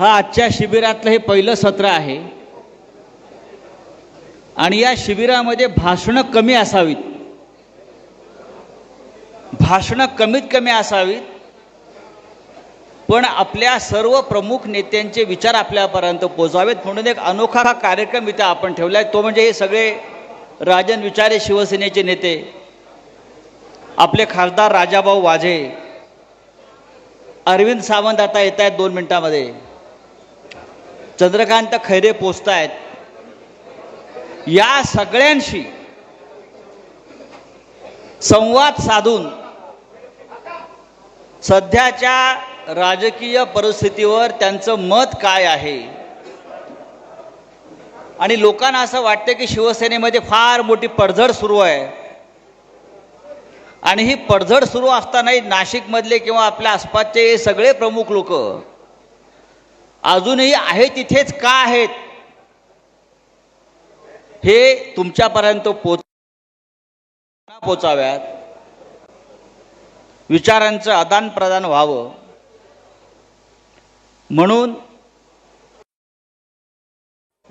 हा आजच्या शिबिरातलं हे पहिलं सत्र आहे. आणि या शिबिरामध्ये भाषणं कमी असावीत. भाषणं कमीत कमी असावीत. पण आपल्या सर्व प्रमुख नेत्यांचे विचार आपल्यापर्यंत पोचावेत म्हणून एक अनोखा हा कार्यक्रम इथं आपण ठेवला आहे तो म्हणजे हे सगळे राजन विचारे शिवसेनेचे नेते आपले खासदार राजाभाऊ वाझे. अरविंद सावंत आता येत आहेत दोन मिनिटामध्ये. चंद्रकांत खैरे पोचत आहेत या सगळ्यांशी संवाद साधून सध्याच्या राजकीय परिस्थितीवर त्यांचं मत काय आहे? आणि लोकांना असं वाटतं की शिवसेनेमध्ये फार मोठी पडझड सुरू आहे. आणि ही पडझड सुरू असतानाही नाशिकमधले किंवा आपल्या आसपासचे सगळे प्रमुख लोक अजूनही आहे तिथेच का आहेत? हे तुमच्यापर्यंत पोच पोचाव्यात? विचारांचं आदान प्रदान व्हावं. म्हणून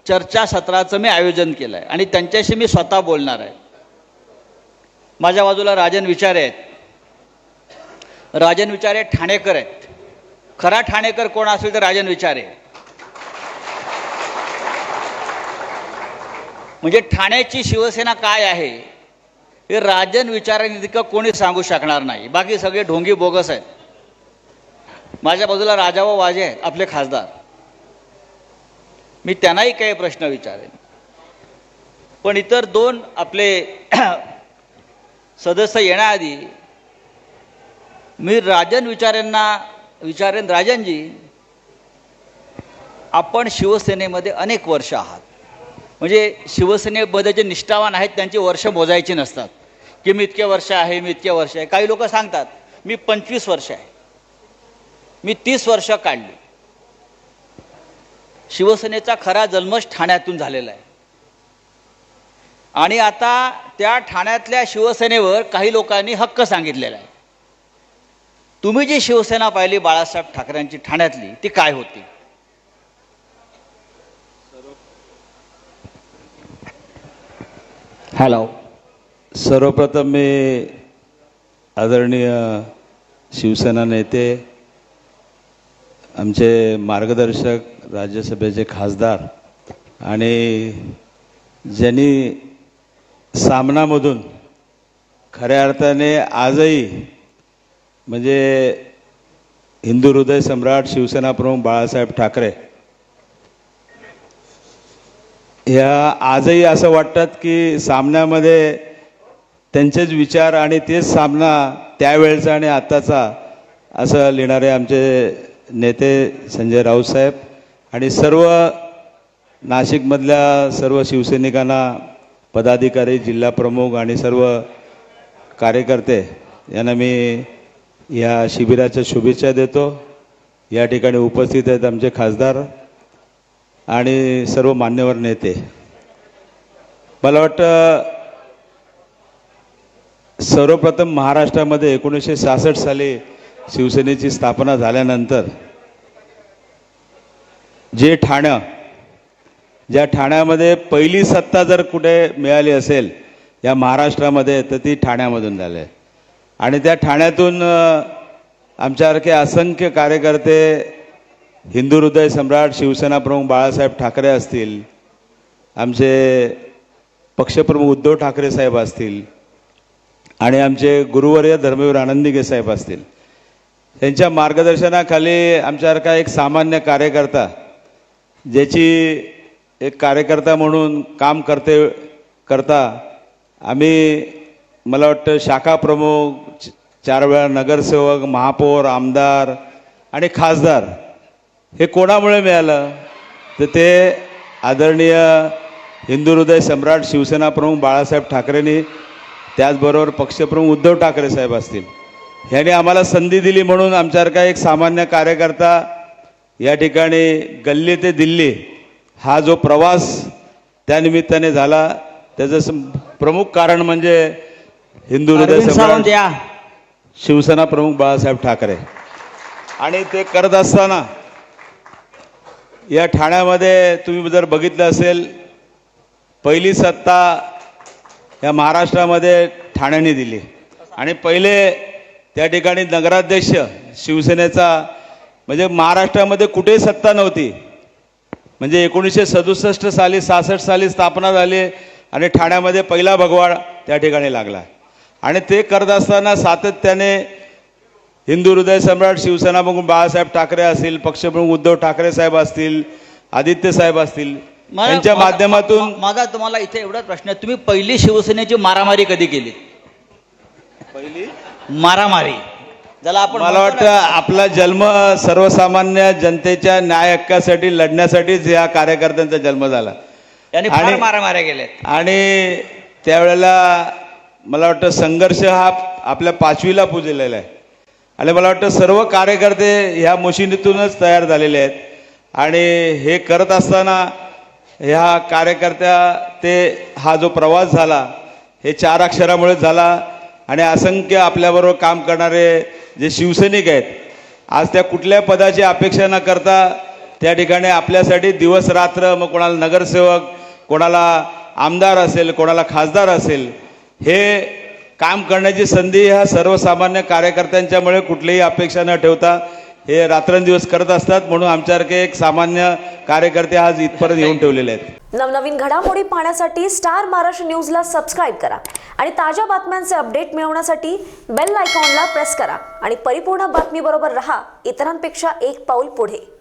चर्चासत्राचं मी आयोजन केलं आहे आणि त्यांच्याशी मी स्वतः बोलणार आहे. माझ्या बाजूला राजन विचारे आहेत. राजन विचारे ठाणेकर आहेत. खरा ठाणेकर कोण असेल तर राजन विचारे. म्हणजे ठाण्याची शिवसेना काय आहे हे राजन विचारांइतकं कोणी सांगू शकणार नाही. बाकी सगळे ढोंगी बोगस आहेत. माझ्या बाजूला राजाभाऊ वाजे आहेत आपले खासदार. मी त्यांनाही काही प्रश्न विचारेन. पण इतर दोन आपले सदस्य येण्याआधी मी राजन विचारांना विचारेन राजनजी आपण शिवसेनेमध्ये अनेक वर्ष आहात. म्हणजे शिवसेनेमध्ये जे निष्ठावान आहेत त्यांची वर्ष मोजायची नसतात. की मी इतके वर्ष आहे मी इतके वर्ष आहे. काही लोक सांगतात मी पंचवीस वर्ष आहे. मी तीस वर्ष काढली. शिवसेनेचा खरा जन्मच ठाण्यातून झालेला आहे. आणि आता त्या ठाण्यातल्या शिवसेनेवर काही लोकांनी हक्क सांगितलेला आहे. तुम्ही जी शिवसेना पाहिली बाळासाहेब ठाकरेंची ठाण्यातली ती काय होती? हॅलो सर्वप्रथम मी आदरणीय शिवसेना नेते आमचे मार्गदर्शक राज्यसभेचे खासदार आणि ज्यांनी सामनामधून खऱ्या अर्थाने आजही म्हणजे हिंदू हृदय सम्राट शिवसेना प्रमुख बाळासाहेब ठाकरे. ह्या आजही असं वाटतात की सामन्यामध्ये त्यांचेच विचार आणि तेच सामना त्यावेळचा आणि आत्ताचा असं लिहिणारे आमचे नेते संजय राऊत साहेब आणि सर्व नाशिकमधल्या सर्व शिवसैनिकांना पदाधिकारी जिल्हाप्रमुख आणि सर्व कार्यकर्ते यांना मी या शिबिराच्या शुभेच्छा देतो. या ठिकाणी उपस्थित आहेत आमचे खासदार आणि सर्व मान्यवर नेते. मला वाटतं सर्वप्रथम महाराष्ट्रामध्ये एकोणीसशे सहासष्ट साली शिवसेनेची स्थापना झाल्यानंतर जे ठाणं ज्या ठाण्यामध्ये पहिली सत्ता जर कुठे मिळाली असेल या महाराष्ट्रामध्ये तर ती ठाण्यामधून झाली आहे. आणि त्या ठाण्यातून आमच्यासारखे असंख्य कार्यकर्ते हिंदू हृदय सम्राट शिवसेना प्रमुख बाळासाहेब ठाकरे असतील आमचे पक्षप्रमुख उद्धव ठाकरे साहेब असतील आणि आमचे गुरुवर्य धर्मवीर आनंदिगे साहेब असतील. त्यांच्या मार्गदर्शनाखाली आमच्यासारखा एक सामान्य कार्यकर्ता ज्याची एक कार्यकर्ता म्हणून काम करते करता आम्ही मला वाटतं शाखा प्रमुख च- चार वेळा नगरसेवक महापौर आमदार आणि खासदार हे कोणामुळे मिळालं? तर ते आदरणीय हिंदू हृदय सम्राट शिवसेना प्रमुख बाळासाहेब ठाकरेंनी त्याचबरोबर पक्षप्रमुख उद्धव ठाकरे साहेब असतील. ह्याने आम्हाला संधी दिली म्हणून आमच्यासारखा एक सामान्य कार्यकर्ता या ठिकाणी गल्ली ते दिल्ली हा जो प्रवास त्यानिमित्ताने झाला त्याचं प्रमुख कारण म्हणजे हिंदू हृदय अरविंद सावंत सम्राट या. शिवसेना प्रमुख बाळासाहेब ठाकरे. आणि ते करत असताना या ठाण्यामध्ये तुम्ही जर बघितलं असेल पहिली सत्ता या महाराष्ट्रामध्ये ठाण्याने दिली. आणि पहिले त्या ठिकाणी नगराध्यक्ष शिवसेनेचा म्हणजे महाराष्ट्रामध्ये कुठेही सत्ता नव्हती. म्हणजे एकोणीसशे सदुसष्ट साली सहासष्ट साली स्थापना झाली आणि ठाण्यामध्ये पहिला भगवा त्या ठिकाणी लागला. आणि ते करत असताना सातत्याने हिंदू हृदय सम्राट शिवसेना बघून बाळासाहेब ठाकरे असतील पक्षप्रमुख उद्धव ठाकरे साहेब असतील आदित्य साहेब असतील यांच्या माध्यमातून माझा तुम्हाला इथे एवढाच प्रश्न आहे. तुम्ही पहिली शिवसेनेची मारामारी कधी केली? मारामारी. ज्याला आपण मला वाटतं आपला जन्म सर्वसामान्य जनतेच्या न्याय हक्कासाठी लढण्यासाठीच या कार्यकर्त्यांचा जन्म झाला. यांनी आणि- मारामाऱ्या केल्यात. आणि त्यावेळेला मला वाटतं संघर्ष हा आपल्या पाचवीला पुजलेला आहे. आणि मला वाटतं सर्व कार्यकर्ते ह्या मशिनीतूनच तयार झालेले आहेत. आणि हे करत असताना ह्या कार्यकर्त्या ते हा जो प्रवास झाला हे चार अक्षरामुळे झाला. आणि असंख्य आपल्याबरोबर काम करणारे जे शिवसैनिक आहेत आज त्या कुठल्या पदाची अपेक्षा न करता त्या ठिकाणी आपल्यासाठी दिवस रात्र मग कोणाला नगरसेवक कोणाला आमदार असेल कोणाला खासदार असेल हे काम करण्याची संधी ह्या सर्वसामान्य कार्यकर्त्यांच्यामुळे कुठलीही अपेक्षा न ठेवता हे रात्रंदिवस करत असतात. म्हणून आमच्यासारखे एक सामान्य कार्यकर्ते आज इथपर्यंत येऊन ठेवलेले आहेत. नवनवीन घडामोडी पाहण्यासाठी स्टार महाराष्ट्र न्यूजला सबस्क्राईब करा आणि ताज्या बातम्यांचे अपडेट मिळवण्यासाठी बेल आयकॉनला प्रेस करा. आणि परिपूर्ण बातमीबरोबर रहा इतरांपेक्षा एक पाऊल पुढे.